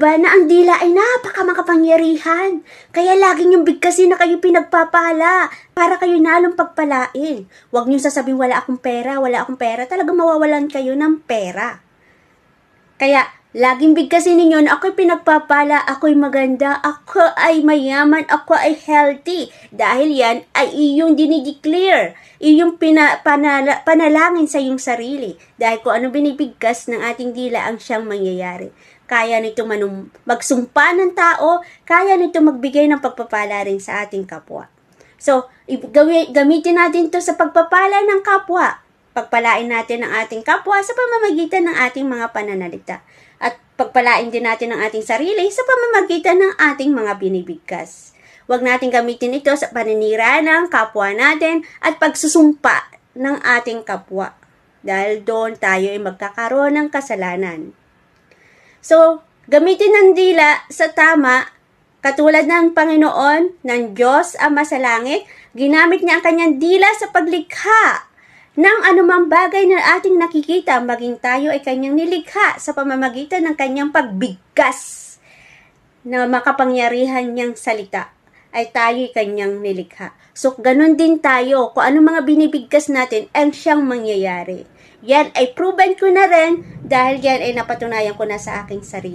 ba na ang dila ay napakamakapangyarihan? Kaya laging yung bigkasin na kayo pinagpapala para kayo nalong pagpalain. Huwag niyo sasabihin wala akong pera, wala akong pera. Talagang mawawalan kayo ng pera. Kaya, laging bigkasin ninyo na ako'y pinagpapala, ako'y maganda, ako ay mayaman, ako ay healthy. Dahil yan ay iyong dinideclare, iyong pina, panala, panalangin sa iyong sarili. Dahil kung ano binibigkas ng ating dila ang siyang mangyayari. Kaya nito manum, magsumpa ng tao, kaya nito magbigay ng pagpapala rin sa ating kapwa. So, gamitin natin to sa pagpapala ng kapwa. Pagpalain natin ang ating kapwa sa pamamagitan ng ating mga pananalita. At pagpalain din natin ang ating sarili sa pamamagitan ng ating mga binibigkas. Huwag natin gamitin ito sa paninira ng kapwa natin at pagsusumpa ng ating kapwa. Dahil doon tayo ay magkakaroon ng kasalanan. So, gamitin ng dila sa tama Katulad ng Panginoon, ng Diyos Ama sa langit, ginamit niya ang kanyang dila sa paglikha ng anumang bagay na ating nakikita, maging tayo ay kanyang nilikha sa pamamagitan ng kanyang pagbigkas na makapangyarihan niyang salita ay tayo'y kanyang nilikha. So, ganun din tayo. Kung ano mga binibigkas natin, ang siyang mangyayari. Yan ay proven ko na rin dahil yan ay napatunayan ko na sa aking sarili.